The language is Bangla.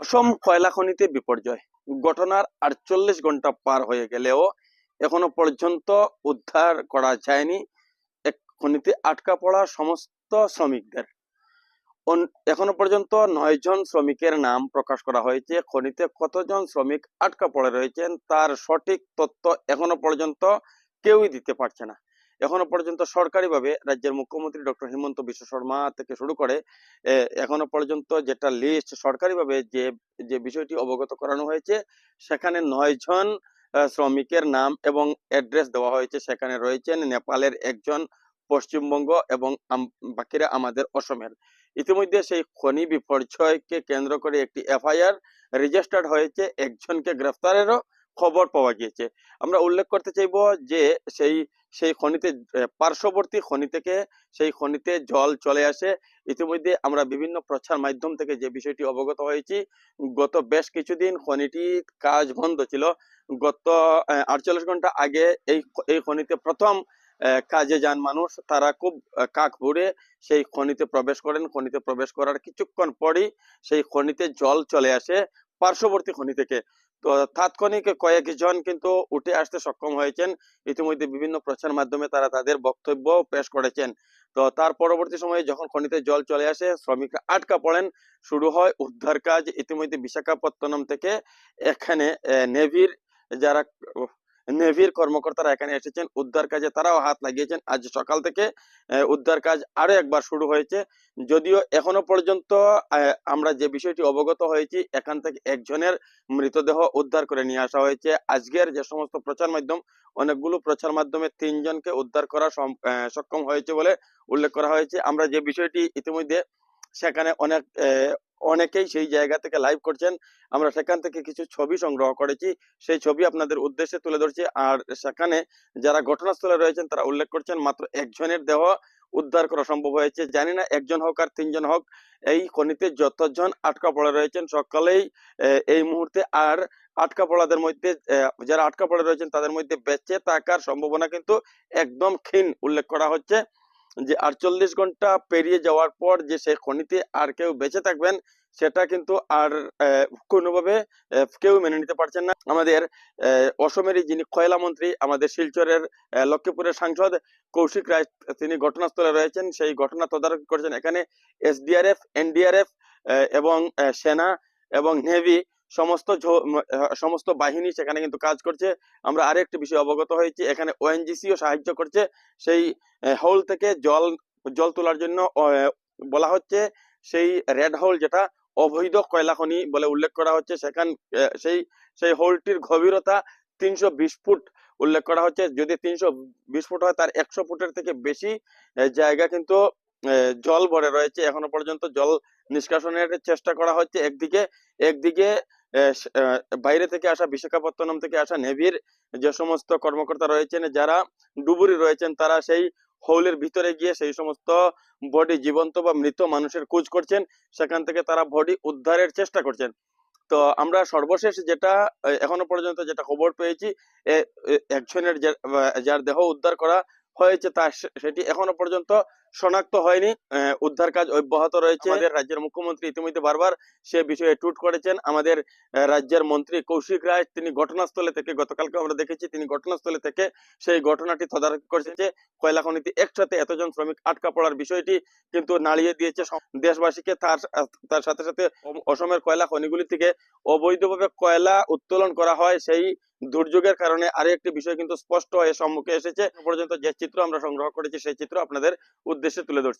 অসম কয়লা খনিতে বিপর্যয়। ঘটনার আটচল্লিশ ঘণ্টা পার হয়ে গেলেও এখনও পর্যন্ত উদ্ধার করা যায়নি এক খনিতে আটকা পড়া সমস্ত শ্রমিকদের। এখনও পর্যন্ত নয় জন শ্রমিকের নাম প্রকাশ করা হয়েছে। খনিতে কতজন শ্রমিক আটকা পড়ে রয়েছেন তার সঠিক তথ্য এখনও পর্যন্ত কেউই দিতে পারছে না। এখনও পর্যন্ত সরকারিভাবে রাজ্যের মুখ্যমন্ত্রী ডক্টর হিমন্ত বিশ্ব শর্মা থেকে শুরু করে এখনও পর্যন্ত যেটা লিস্ট সরকারিভাবে যে যে বিষয়টি অবগত করানো হয়েছে, সেখানে নয় জন শ্রমিকের নাম এবং অ্যাড্রেস দেওয়া হয়েছে। সেখানে রয়েছেন নেপালের একজন পশ্চিমবঙ্গ এবং বাকিরা আমাদের অসমের। ইতিমধ্যে সেই খনি বিপর্যয়কে কেন্দ্র করে একটি এফআইআর রেজিস্টার্ড হয়েছে। একজনকে গ্রেফতারেরও খবর পাওয়া গিয়েছে। আমরা উল্লেখ করতে চাইব যে, সেই সেই খনিতে পার্শ্ববর্তী খনি থেকে সেই খনিতে জল চলে আসে। ইতিমধ্যে আমরা বিভিন্ন প্রচার মাধ্যম থেকে যে বিষয়টি অবগত হয়েছি, গত বেশ কিছুদিন খনিটি কাজ বন্ধ ছিল। গত আটচল্লিশ ঘণ্টা আগে এই এই খনিতে প্রথম কাজে যান মানুষ। তারা খুব কাক ভরে সেই খনিতে প্রবেশ করেন। খনিতে প্রবেশ করার কিছুক্ষণ পরই সেই খনিতে জল চলে আসে পার্শ্ববর্তী খনি থেকে। তো তাৎক্ষণিক কয়েকজন কিন্তু উঠে আসতে সক্ষম হয়েছেন। ইতিমধ্যে বিভিন্ন প্রচার মাধ্যমে তারা তাদের বক্তব্য পেশ করেছেন। তো তার পরবর্তী সময়ে যখন খনিতে জল চলে আসে, শ্রমিকরা আটকা পড়েন। শুরু হয় উদ্ধার কাজ। ইতিমধ্যে বিশাখাপত্তনম থেকে এখানে নেভির যারা নেভির কর্মকর্তারা এখানে এসেছেন। উদ্ধার কাজে তারাও হাত লাগিয়েছেন। আজ সকাল থেকে উদ্ধার কাজ আরও একবার শুরু হয়েছে। যদিও এখনও পর্যন্ত আমরা যে বিষয়টি অবগত হয়েছি, এখান থেকে একজনের মৃতদেহ উদ্ধার করে নিয়ে আসা হয়েছে। আজকের যে সমস্ত প্রচার মাধ্যম, অনেকগুলো প্রচার মাধ্যমে তিনজনকে উদ্ধার করা সক্ষম হয়েছে বলে উল্লেখ করা হয়েছে। আমরা যে বিষয়টি ইতিমধ্যে, সেখানে অনেক অনেকেই সেই জায়গা থেকে লাইভ করছেন। আমরা সেখান থেকে কিছু ছবি সংগ্রহ করেছি। সেই ছবি আপনাদের উদ্দেশ্যে তুলে ধরছি। আর সেখানে যারা ঘটনাস্থলে রয়েছেন, তারা উল্লেখ করছেন, মাত্র একজনের দেহ উদ্ধার করা সম্ভব হয়েছে। জানি না একজন হোক আর তিনজন হোক, এই খনিতে যতজন আটকা পড়ে রয়েছেন, সকালেই এই মুহূর্তে। আর আটকা পড়াদের মধ্যে যারা আটকা পড়ে রয়েছেন, তাদের মধ্যে বেঁচে থাকার সম্ভাবনা কিন্তু একদম ক্ষীণ, উল্লেখ করা হচ্ছে। যে আটচল্লিশ ঘণ্টা পেরিয়ে যাওয়ার পর যে সেই খনিতে আর কেউ বেঁচে থাকবেন, সেটা কিন্তু আর কোনোভাবে কেউ মেনে নিতে পারছেন না। আমাদের অসমেরই যিনি কয়লা মন্ত্রী, আমাদের শিলচরের লক্ষ্মীপুরের সাংসদ কৌশিক রায়, তিনি ঘটনাস্থলে রয়েছেন। সেই ঘটনা তদারকি করছেন এখানে এসডিআরএফ, এনডিআরএফ এবং সেনা এবং নেভি। সমস্ত সমস্ত বাহিনী সেখানে কিন্তু কাজ করছে। আমরা আরেকটি বিষয় অবগত হয়েছি, এখানে ওএনজিসিও সাহায্য করছে। সেই হোল থেকে জল জল তোলার জন্য বলা হচ্ছে, সেই রেড হোল যেটা অবৈধ কয়লা খনি বলে উল্লেখ করা হচ্ছে। সেখান সেই সেই হোলটির গভীরতা তিনশো বিশ ফুট উল্লেখ করা হচ্ছে। যদি তিনশো বিশ ফুট হয়, তার একশো ফুটের থেকে বেশি জায়গা কিন্তু জল ভরে রয়েছে। এখনও পর্যন্ত জল নিষ্কাশনের চেষ্টা করা হচ্ছে। একদিকে একদিকে বাইরে থেকে আসা বিশাখাপত্তনম থেকে আসা নেভির যে সমস্ত কর্মকর্তা রয়েছেন, যারা ডুবুরি রয়েছেন, তারা সেই হোলের ভিতরে গিয়ে সেই সমস্ত বডি জীবন্ত বা মৃত মানুষের খোঁজ করছেন। সেখান থেকে তারা বডি উদ্ধারের চেষ্টা করছেন। তো আমরা সর্বশেষ যেটা এখনও পর্যন্ত যেটা খবর পেয়েছি একজনের যার দেহ উদ্ধার করা হয়েছে তা সেটি এখনও পর্যন্ত শনাক্ত হয়নি উদ্ধার কাজ অব্যাহত রয়েছে। আমাদের রাজ্যের মুখ্যমন্ত্রী ইতিমধ্যে বারবার সে বিষয়ে টুট করেছেন। আমাদের রাজ্যের মন্ত্রী কৌশিক রায়, তিনি ঘটনাস্থলে থেকে, গতকালকে আমরা দেখেছি, তিনি ঘটনাস্থলে থেকে সেই ঘটনাটি তদারকি করেছেন যে কয়লা খনিতে একসাথে এতজন শ্রমিক আটকা পড়ার বিষয়টি কিন্তু নাড়িয়ে দিয়েছে দেশবাসীকে। তার তার সাথে সাথে অসমের কয়লা খনিগুলি থেকে অবৈধভাবে কয়লা উত্তোলন করা হয়, সেই দুর্যোগের কারণে আরও একটি বিষয় কিন্তু স্পষ্ট হয়ে সম্মুখে এসেছে। পর্যন্ত যে চিত্র আমরা সংগ্রহ করেছি, সেই চিত্র আপনাদের উদ্দেশ্যে তুলে ধরছি।